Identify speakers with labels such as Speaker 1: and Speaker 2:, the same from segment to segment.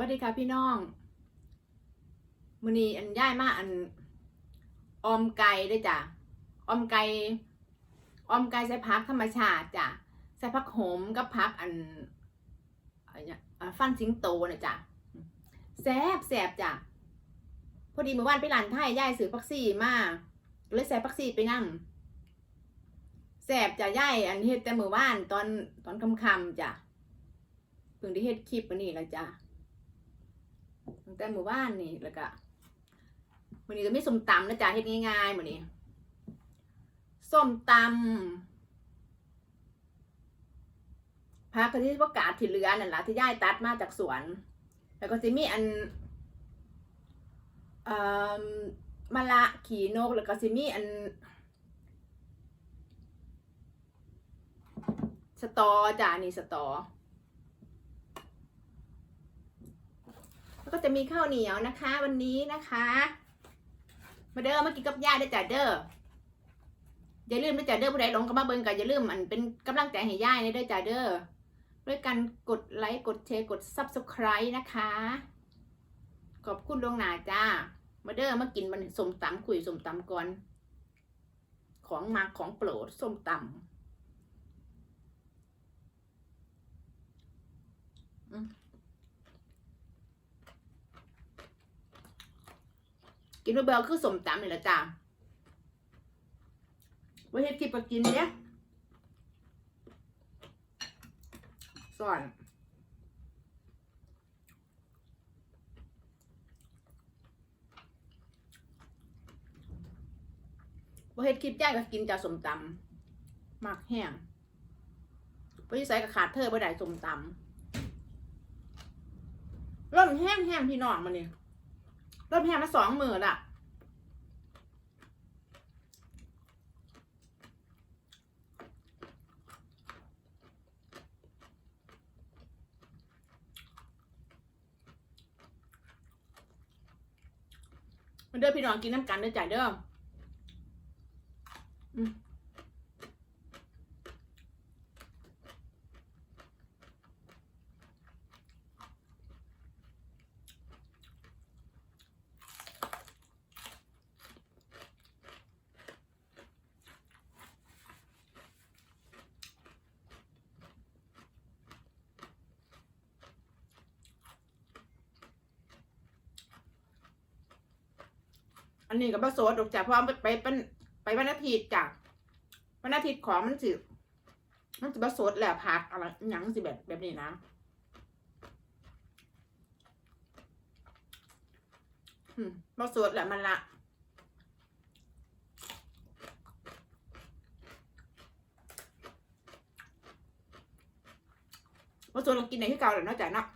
Speaker 1: วัสดีค่ะพี่น้องมือนี้อันย่ายมากอันออมไก่ด้วยจ้ะออมไก่ออมไก่ใส่ผักธรรมชาติจ้ะใส่ผักโหมกับผักอันอันฟันสิงโตนะจ้ะแซบแซ่บจ้ะพอดีเมื่อวานไปร้านไทยย่ายซื้อผักซี่มากเลยใส่ผักซี่ไปนั่งแซ่บจ้ะย่ายอันเฮ็ดแต่เมื่อวานตอนตอนค่ำๆจ้ะเพิ่งได้เฮ็ดคลิปอันนี้แล้วจ้ะ ตั้งแต่หมู่บ้านนี่แล้วก็วันนี้ก็มีส้มตำนะจ๊ะเฮ็ดง่ายๆมื้อนี้ส้มตำผักกะทิประกาศที่เหลือนั่นล่ะที่ย่ายตัดมาจากสวน แล้วก็สิมีอันเอ่อมะละขี่นก แล้วก็สิมีอันสตอจ้ะนี่สตอ แล้วก็จะมีข้าวเหนียวนะคะ วันนี้นะคะ มาเด้อมากินกับย่าด้จ้ะเด้ออย่าลืมด้วยจ้ะเด้อผู้ใดหลงก็มาเบิ่งกันอย่าลืมอันเป็นกำลังใจให้ย่าเนี่ยด้วยจ้ะเด้อด้วยการกดไลค์กดแชร์กด subscribe นะคะ ขอบคุณดวงหนาจ้า มาเด้อมากินมันสมตำคุยสมตำก่อน ของมาของโปรดส้มตำ กินเบลคือสมตำนี่แหละจ้าไว้เฮ็ดคลิปก็กินเนี่ยสอนไว้เฮ็ดคลิปย่างก็กินจ้าสมตำมากแห้งไว้ใส่กับขาดเธอบ่ได้สมตำร่มแห้งแห้งพี่น้องมาเนี่ย รถแพงมาสองหมื่นอะมันเด้อพี่น้องกินน้ำกันเด้อจ่ายเด้อ อันนี้ก็บะโซดออกจากเพราะว่าไปเป็นไปวันอาทิตย์จ้ะวันอาทิตย์ของมันสิมันสิบะโซดแหละพักอะไรหยังสิแบบแบบนี้นะอืมบะโซดแหละมันละบะโซดเรากินในที่เก่าแหละนอกจากนาะ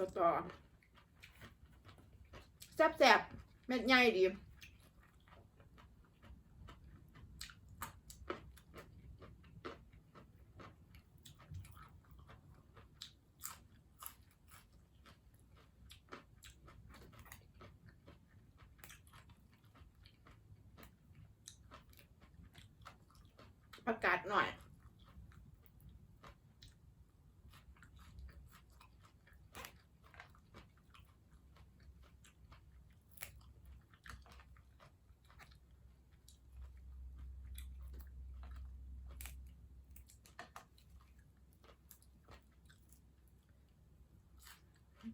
Speaker 1: ต่อต่อแซ่บแซ่บๆเม็ดใหญ่ดี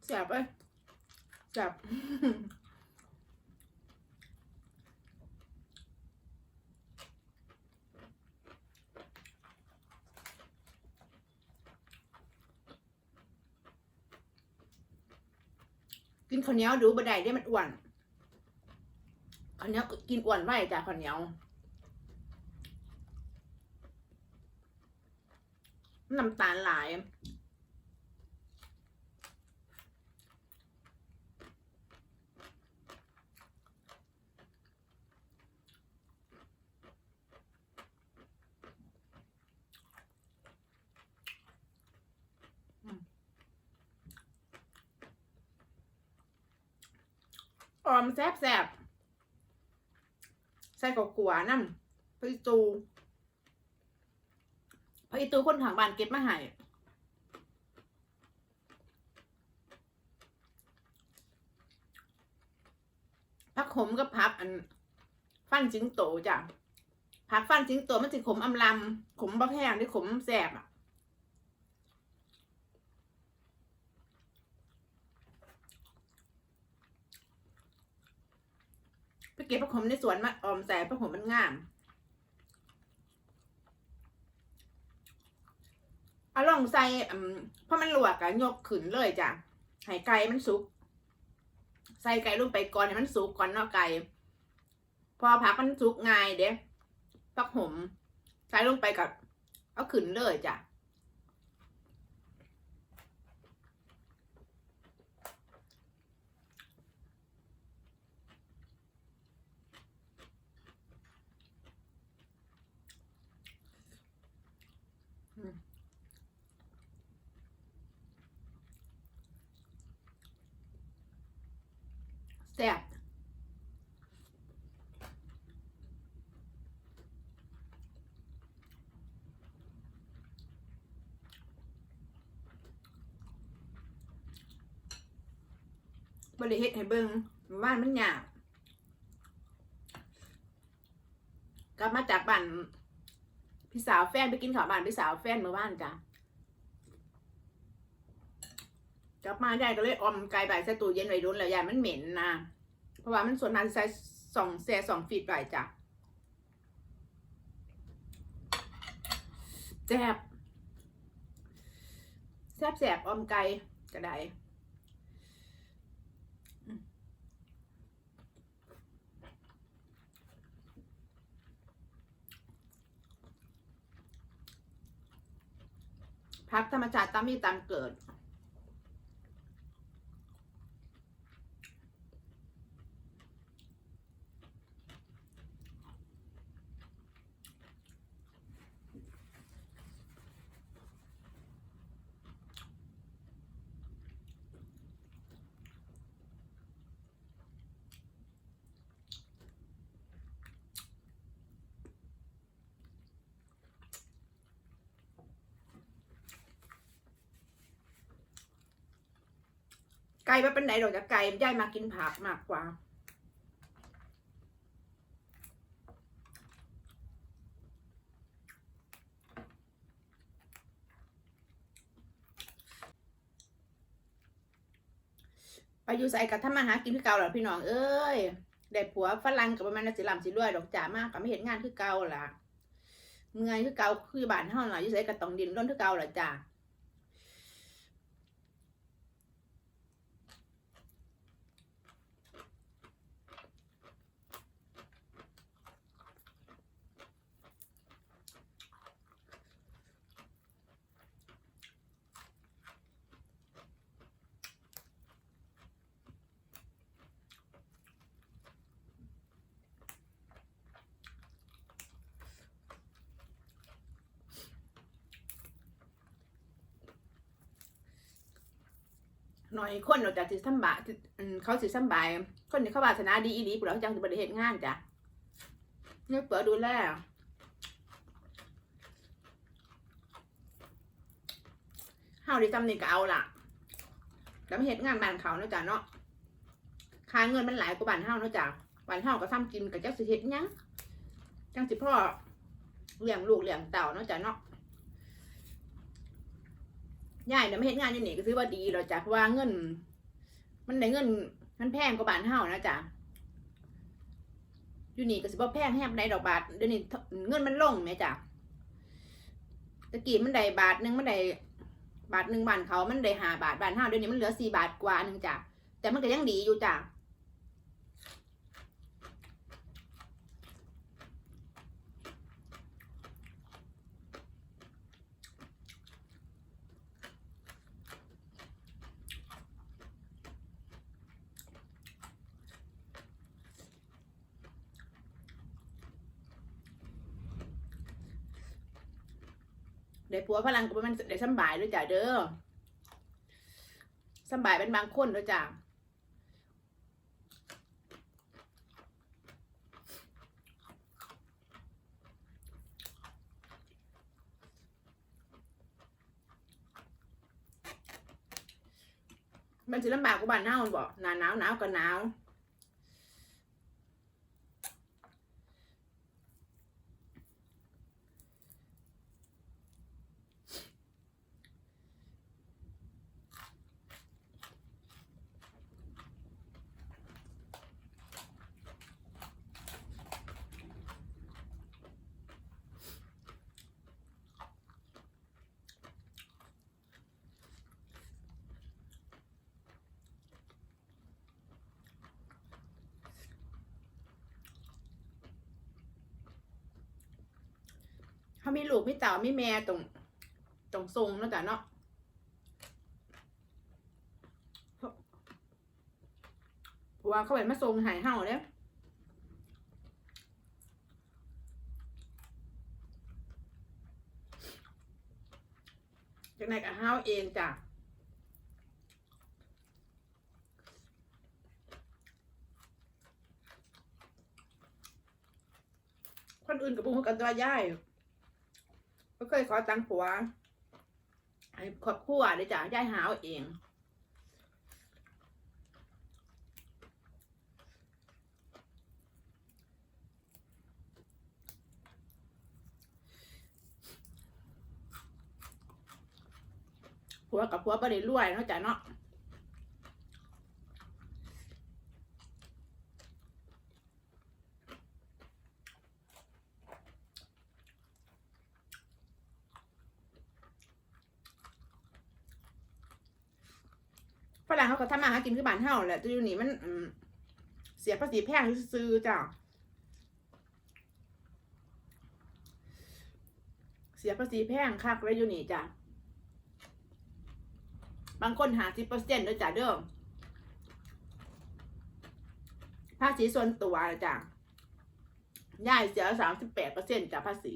Speaker 1: แสบเอ้ยแสบกินข้าวเหนียวดูบดได้ได้มันอ้วนข้าวเหนียวกินอ้วนไว้จ้ะข้าวเหนียวน้ำตาลหลาย ออมแซบแซบใส่กกัวน้ำพริตูพริตูคนถังบ้านเก็บมาให้ผักขมกับผักอัน ฟันจิงโตจ้ะผักฟันจิงโตมันสิขมอำลำขมบะแพงที่ขมแสบอะ ไปเก็บผักขมในสวนมาออมใส่ผักขมมันงาม เอาลองใส่เพราะมันลวกอะยกขึ้นเลยจ้ะให้ไก่มันสุก ใส่ไก่ลงไปก่อนให้มันสุกก่อนเนาะไก่ พอผักมันสุกง่ายเด้ผักขมใส่ลงไปกับ เอาขึ้นเลยจ้ะ แซ่บบริเฮ็ดให้เบิงว่านมันหยากกลับมาจากบ้านพี่สาวแฟนไปกินข้าวบ้านพี่สาวแฟนเมื่อวานจ้ะ กลับมายายก็เลยอมไก่ใบใส่ตู้เย็นไว้รุนแล้วยายมันเหม็นนะเพราะว่ามันส่วนนั้นใส่สองแซ่สองฟีดไว้จ้ะแซ่บแซ่บแซ่บออมไก่ก็ได้พักธรรมชาติตามมีตามเกิด ไก่ว่าเป็นไหนดอกจากไก่ย่ายมากินผักมากกว่า ไปอยู่ใส่กับทำมาหากินคือเก่าหรอพี่น้องเอ้ยได้ผัวฝรั่งกับประมาณนั้นสิลำสิรวยดอกจ่ามากกับไม่เห็นงานคือเก่าล่ะเมื่อยคือเก่าคือบ้านเฮาล่ะอยู่ใส่กับตองดินร่นคือเก่าล่ะจ้า หน่อยคนเราจะสิสำบายเขาสิสำบาย คนที่เขาวาสนาดีอีหลีพวกเราจังสิบริเหตุงานจ้ะเนี่ยเปิดดูแลเฮาไดิจำนี่ก็เอาล่ะแล้วมาเหตุงานบ้านเขาเนาะจ้ะเนาะค่าเงินมันหลายกว่าบ้านเฮาเนาะจ้ะบ้านเฮาก็ทำกินกับเจักสิเฮ็ดหยังจังสิพ่อเลี้ยงลูกเลี้ยงเต่าเนาะจ้ะเนาะ ยายเนี่ยไม่เห็นงานอยู่นี่ก็ถือว่าดีเราจ้ะเพราะว่าเงิน มันได้เงิน มันแพงกว่าบ้านเฮานะจ๊ะอยู่นี่ก็สิบ่แพงแฮบได้ดอกบาทเดี๋ยวนี้เงินมันลงไหมจ้ะตะกี้มันได้บาทหนึ่งมันได้บาทหนึ่งบานเขามันได้หาบาทบานเฮาเดี๋ยวนี้มันเหลือสี่บาทกว่าหนึงจ้ะแต่มันก็ยังดีอยู่จ้ะ ได้ผัวพลังก็มันได้สบายด้วยจ้ะเด้อสบายเป็นบางคนด้วยจ้ะมันจะลำบากกว่าบ้านหน้ามันบอกหนาวหนาวหนาวก็หนาว เขามีลูกมีเต่ามีแม่ตรงตรงทรงเนาะจ้ะเนาะเพราะว่าเขาเป็นมาทรงหายเห่าเนี่ยจากไหนกับเห่าเองจ้ะคนอื่นกับบุ้งกันตัวย่าย ก็เคยขอตังค์ผัวให้ครอบครัวเดี๋ยวจะย้ายหาเอาเองผัวกับผัวประเดี๋รวยเนาะจ้ะเนาะฝรั่งเขา กินคือบ้านเฮาแหละต่อยู่นี่มันอืมเสียภาษีแพงซื้อจ้ะเสียภาษีแพงคักเลยอยู่นี่จ้ะบางคนหาสิเปอร์เซ็นต์ด้วยจ้ะเด้อภาษีส่วนตัวจ้ะย่ายเสียสามสิบแปดเปอร์เซ็นต์จากภาษี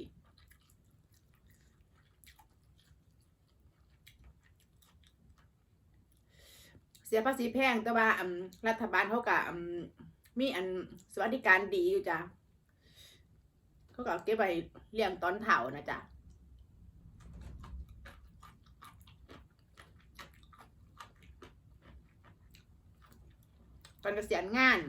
Speaker 1: เสียภาษีแพงแต่ว่ารัฐบาลเขาก็มีอันสวัสดิการดีอยู่จ้ะเขาก็เก็บไว้เลี้ยงตอนเฒ่านะจ๊ะตอนเกษียณงาน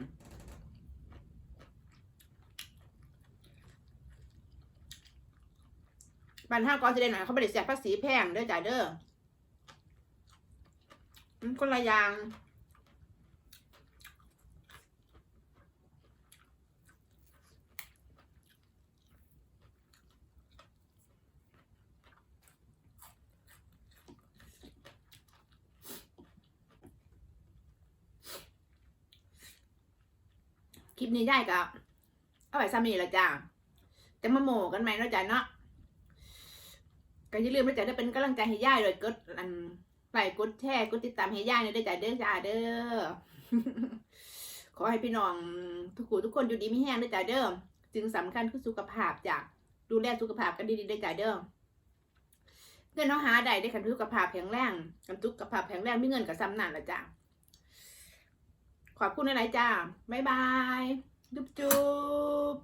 Speaker 1: บันห้ากอสิเดนหน่อยเขาไม่ได้เสียภาษีแพงเด้อจ้าเด้อ อืมคนละอย่าง คลิปนี้ได้กับเอาไว้ซ้ำนี่ละจ้าจะมาโมกันไหมเนาะจ้าเนาะก็อย่าลืมนะจ๊ะได้เป็นกำลังใจให้ย่ายเลยกดอัน ไลค์กดแชร์กดติดตามให้ย่ายเนี่ยได้วยจ้าเด้อจ้าเด้อขอให้พี่น้องทุกคนทุกคนอยู่ดีไม่แห้งได้วยจ้าเด้อจึงสำคัญคือสุขภาพจ้ะดูแลสุขภาพกันดีๆได้วยจ้าเด้อเงินเราหาได้ได้คันสุขภาพแข็งแรงกันสุขภาพแข็งแรงไมีเงินกับซ้ำนั่นละจ้าขอบคุณอะไรจ้าบ๊ายบายจุ๊บจุ๊บ